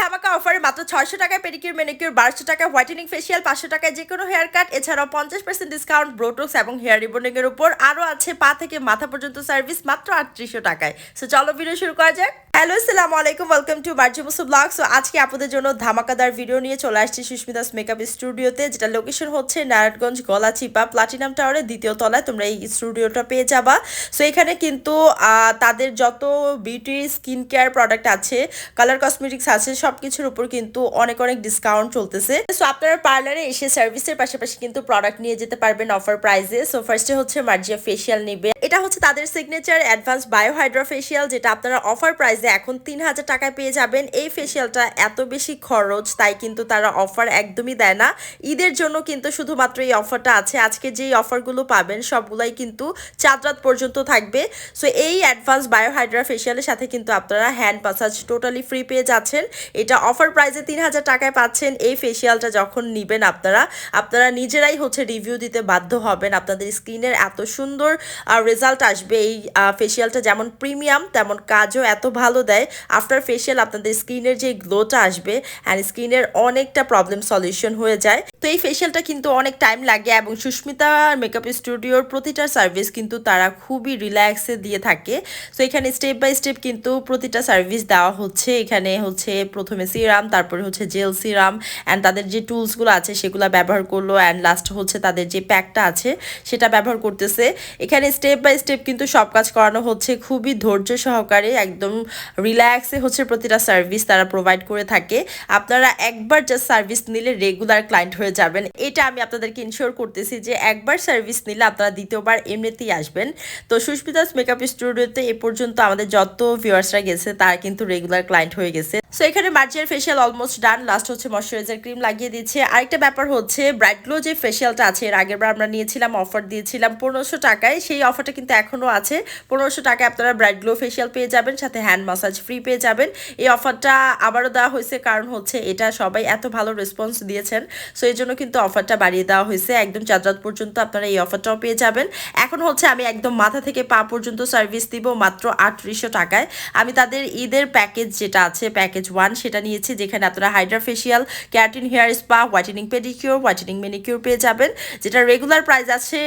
ধামাকা অফারে মাত্র ছয়শো টাকায় পেডিকিউর মেনিকিউর বারোশো টাকা হোয়াইটেনিং ফেসিয়াল পাঁচশো টাকায় যে কোনো হেয়ার কাট এছাড়াও পঞ্চাশ পার্সেন্ট ডিসকাউন্ট ব্রোটোক্স এবং হেয়ার রিবনিং এর উপর আরও আছে পা থেকে মাথা পর্যন্ত সার্ভিস মাত্র আটত্রিশশো টাকায়। সো চলো ভিডিও শুরু করা যাক। হ্যালো আসসালামু আলাইকুম ওয়েলকাম টু বার্জিমুসু ব্লগ সো আজকে আপনাদের জন্য ধামাকাদার ভিডিও নিয়ে চলে আসছি সুস্মিতাস মেকআপ স্টুডিওতে যেটা লোকেশন হচ্ছে নারায়ণগঞ্জ, গলাচিপা প্লাটিনাম টাওয়ারের দ্বিতীয় তলায়। তোমরা এই স্টুডিওটা পেয়ে যাবা। সো এখানে কিন্তু তাদের যত বিউটি স্কিন কেয়ার প্রোডাক্ট আছে কালার কসমেটিক্স আছে সব কিছুর উপর কিন্তু অনেক অনেক ডিসকাউন্ট চলতেছে। সো আপনারা পার্লারে এসে সার্ভিসের পাশাপাশি কিন্তু প্রোডাক্ট নিয়ে যেতে পারবেন অফার প্রাইসে সো ফার্স্টে হচ্ছে মার্জিয়া ফেসিয়াল নিবে। এটা হচ্ছে তাদের সিগনেচার অ্যাডভান্স বায়োহাইড্রা ফেসিয়াল যেটা আপনারা অফার প্রাইসে এখন তিন হাজার টাকায় পেয়ে যাবেন। এই ফেসিয়ালটা এত বেশি খরচ, তাই কিন্তু তারা অফার একদমই দেয় না। ঈদের জন্য কিন্তু শুধুমাত্র এই অফারটা আছে। আজকে যেই অফারগুলো পাবেন, সবগুলাই কিন্তু চাঁদ রাত পর্যন্ত থাকবে। সো এই অ্যাডভান্স বায়োহাইড্রা ফেসিয়ালের সাথে কিন্তু আপনারা হ্যান্ড মাসাজ টোটালি ফ্রি পেয়ে যাচ্ছেন। এটা অফার প্রাইসে তিন হাজার টাকায় পাচ্ছেন। এই ফেসিয়ালটা যখন নেবেন আপনারা আপনারা নিজেরাই হচ্ছে রিভিউ দিতে বাধ্য হবেন। আপনাদের স্কিনের এত সুন্দর রেজাল্ট আসবে। এই ফেসিয়ালটা যেমন প্রিমিয়াম তেমন কাজও এত ভালো দেয়। আফটার ফেসিয়াল আপনাদের স্কিনের যে গ্লোটা আসবে অ্যান্ড স্কিনের অনেকটা প্রবলেম সলিউশন হয়ে যায়। তো এই ফেসিয়ালটা কিন্তু অনেক টাইম লাগে এবং সুস্মিতা মেকআপ স্টুডিওর প্রতিটা সার্ভিস কিন্তু তারা খুবই রিল্যাক্সে দিয়ে থাকে। তো এখানে স্টেপ বাই স্টেপ কিন্তু প্রতিটা সার্ভিস দেওয়া হচ্ছে। এখানে হচ্ছে প্রথমে সিরাম তারপরে হচ্ছে জেল সিরাম অ্যান্ড তাদের যে টুলসগুলো আছে সেগুলো ব্যবহার করল অ্যান্ড লাস্ট হচ্ছে তাদের যে প্যাকটা আছে সেটা ব্যবহার করতেছে। এখানে স্টেপ বাই স্টেপ কিন্তু সব কাজ করানো হচ্ছে খুবই ধৈর্য সহকারে, একদম রিল্যাক্সে হচ্ছে প্রতিটা সার্ভিস তারা প্রোভাইড করে থাকে। আপনারা একবার জাস্ট সার্ভিস নিলে রেগুলার ক্লায়েন্ট হয়ে যাবেন। এটা আমি আপনাদেরকে ইনশিওর করতেছি যে একবার সার্ভিস নিলে আপনারা দ্বিতীয়বার এমনিতেই আসবেন। তো সুস্মিতাস মেকআপ স্টুডিওতে এ পর্যন্ত আমাদের যত ভিউয়ার্সরা গেছে, তার কিন্তু রেগুলার ক্লায়েন্ট হয়ে গেছে। সো এখানে মার্জিয়ার ফেশিয়াল অলমোস্ট ডান লাস্ট হচ্ছে ময়শ্চারাইজার ক্রিম লাগিয়ে দিচ্ছে আরেকটা ব্যাপার হচ্ছে ব্রাইট গ্লো যে ফেশিয়ালটা আছে, এর আগের বার আমরা নিয়েছিলাম অফার দিয়েছিলাম পনেরোশো টাকায়। সেই অফারটা কিন্তু এখনও আছে। পনেরোশো টাকায় আপনারা ব্রাইট গ্লো ফেশিয়াল পেয়ে যাবেন, সাথে হ্যান্ড মাসাজ ফ্রি পেয়ে যাবেন। এই অফারটা আবারও দেওয়া হয়েছে, কারণ হচ্ছে এটা সবাই এত ভালো রেসপন্স দিয়েছেন। সো এই জন্য কিন্তু অফারটা বাড়িয়ে দেওয়া হয়েছে। একদম চাঁদরাত পর্যন্ত আপনারা এই অফারটাও পেয়ে যাবেন। এখন হচ্ছে আমি একদম মাথা থেকে পা পর্যন্ত সার্ভিস দিব মাত্র আটত্রিশশো টাকায়। আমি তাদের ঈদের প্যাকেজ যেটা আছে প্যাকেজ ওয়ান সেটা নিয়েছি, যেখানে আপনারা hydra facial keratin hair spa whitening pedicure whitening manicure পেয়ে যাবেন। যেটা রেগুলার প্রাইস আছে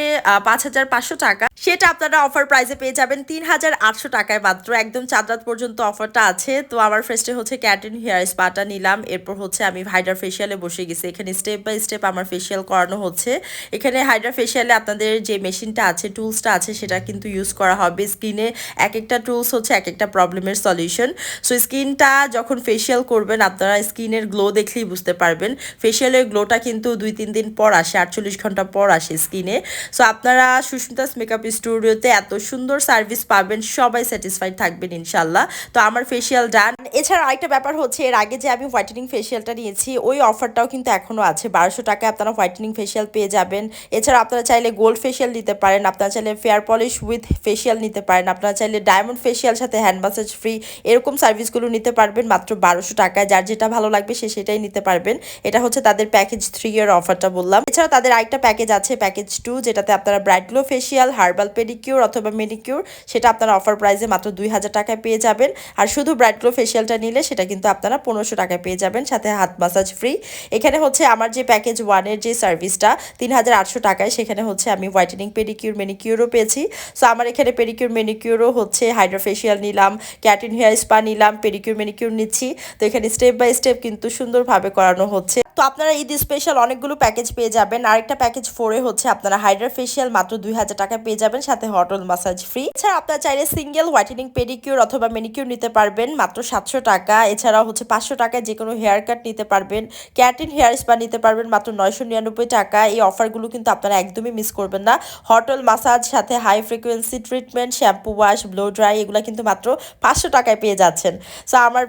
পাঁচ হাজার পাঁচশো টাকা। সেটা আপনারা অফার প্রাইসে পেয়ে যাবেন তিন হাজার আটশো টাকায় মাত্র। একদম চাঁদরাত পর্যন্ত অফারটা আছে। তো আমার ফার্স্টে হচ্ছে ক্যাটিন হেয়ার স্পাটা নিলাম। এরপর হচ্ছে আমি হাইড্রা ফেশিয়ালে বসে গেছি। এখানে স্টেপ বাই স্টেপ আমার ফেশিয়াল করানো হচ্ছে। এখানে হাইড্রা ফেশিয়ালে আপনাদের যে মেশিনটা আছে, টুলসটা আছে, সেটা কিন্তু ইউজ করা হবে। স্কিনে এক একটা টুলস হচ্ছে এক একটা প্রবলেমের সলিউশন সো স্কিনটা যখন ফেশিয়াল করবেন, আপনারা স্কিনের গ্লো দেখলেই বুঝতে পারবেন। ফেশিয়ালের গ্লোটা কিন্তু দুই, তিন দিন পর আসে, আটচল্লিশ ঘণ্টা পর আসে স্কিনে। সো আপনারা সুস্মিতাস মেকআপ স্টুডিওতে এত সুন্দর সার্ভিস পাবেন, সবাই স্যাটিসফাইড থাকবেন ইনশাল্লাহ তো আমার ফেশিয়াল ডান এছাড়া আরেকটা ব্যাপার হচ্ছে, এর আগে যে আমি হোয়াইটেনিং ফেশিয়ালটা নিয়েছি, ওই অফারটাও কিন্তু এখনও আছে, বারোশো টাকায় আপনারা হোয়াইটেনিং ফেশিয়াল পেয়ে যাবেন। এছাড়া আপনারা চাইলে গোল্ড ফেশিয়াল নিতে পারেন, আপনারা চাইলে ফেয়ার পলিশ উইথ ফেশিয়াল নিতে পারেন, আপনারা চাইলে ডায়মন্ড ফেশিয়াল সাথে হ্যান্ড মাসাজ ফ্রি এরকম সার্ভিসগুলো নিতে পারবেন মাত্র বারোশো টাকায়। যার যেটা ভালো লাগবে সে সেটাই নিতে পারবেন। এটা হচ্ছে তাদের প্যাকেজ থ্রি এর অফারটা বললাম। এছাড়া তাদের আরেকটা প্যাকেজ আছে প্যাকেজ টু যেটাতে আপনারা bright glow facial herbal pedicure অথবা মেডিকিউর সেটা আপনারা অফার প্রাইসে মাত্র দুই হাজার টাকায় পেয়ে যাবেন। আর শুধু ব্রাইট গ্লো ফেশিয়ালটা নিলে সেটা কিন্তু আপনারা পনেরোশো টাকায় পেয়ে যাবেন, সাথে হাত মাসাজ ফ্রি এখানে হচ্ছে আমার যে প্যাকেজ ওয়ানের যে সার্ভিসটা তিন হাজার আটশো টাকায় সেখানে হচ্ছে আমি হোয়াইটেনিং পেডিকিউর মেনিকিউরও পেয়েছি। সো আমার এখানে পেডিকিউর মেনিকিউরও হচ্ছে হাইড্রোফেশিয়াল নিলাম ক্যাটিন হেয়ার স্পা নিলাম পেডিকিউর মেনিকিউর নিচ্ছি। তো এখানে স্টেপ বাই স্টেপ কিন্তু সুন্দরভাবে করানো হচ্ছে। তো আপনারা ঈদ স্পেশাল অনেকগুলো প্যাকেজ পেয়ে যাবেন। আরেকটা প্যাকেজ ফোরে হচ্ছে আপনারা হাইড্রা ফেশিয়াল মাত্র দুই হাজার টাকা পেয়ে যাবেন, সাথে হটল মাসাজ ফ্রি এছাড়া আপনারা চাইলে সিঙ্গেল হোয়াইটেনিং পেডিকিউর অথবা মেনিকিউর নিতে পারবেন, মাত্র সাতশো টাকা। এছাড়াও হচ্ছে পাঁচশো টাকায় যে কোনো হেয়ার কাট নিতে পারবেন ক্যাটিন হেয়ার স্পা নিতে পারবেন, মাত্র নয়শো নিরানব্বই টাকা। এই অফারগুলো কিন্তু আপনারা একদমই মিস করবেন না। হটল মাসাজ সাথে high frequency treatment shampoo wash blow dry এগুলো কিন্তু মাত্র পাঁচশো টাকায় পেয়ে যাচ্ছেন। সো আমার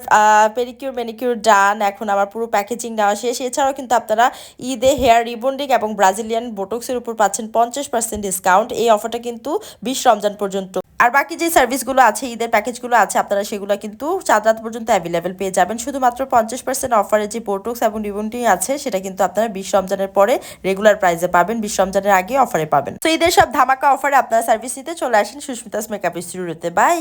পেডিকিউর মেনিকিউর ডান এখন আমার পুরো প্যাকেজিং নেওয়া শেষ। এছাড়াও কিন্তু আপনারা ঈদে হেয়ার রিবন্ডিং এবং ব্রাজিলিয়ান বোটক্সের উপর পাচ্ছেন পঞ্চাশ পার্সেন্ট ডিসকাউন্ট। এই অফারটা কিন্তু বিশ রমজান পর্যন্ত। আর বাকি যে সার্ভিসগুলো আছে, ঈদের প্যাকেজগুলো আছে, আপনারা সেগুলো কিন্তু চাঁদ রাত পর্যন্ত অ্যাভেলেবেল পেয়ে যাবেন। শুধুমাত্র পঞ্চাশ পার্সেন্ট অফারে যে বোটক্স এবং রিবন্ডিং আছে, সেটা কিন্তু আপনারা বিশ রমজানের পরে রেগুলার প্রাইসে পাবেন, বিশ রমজানের আগে অফারে পাবেন। তো ঈদের সব ধামাকা অফারে আপনারা সার্ভিস নিতে চলে আসেন সুস্মিতাস মেকআপ স্টুডিওতে বাই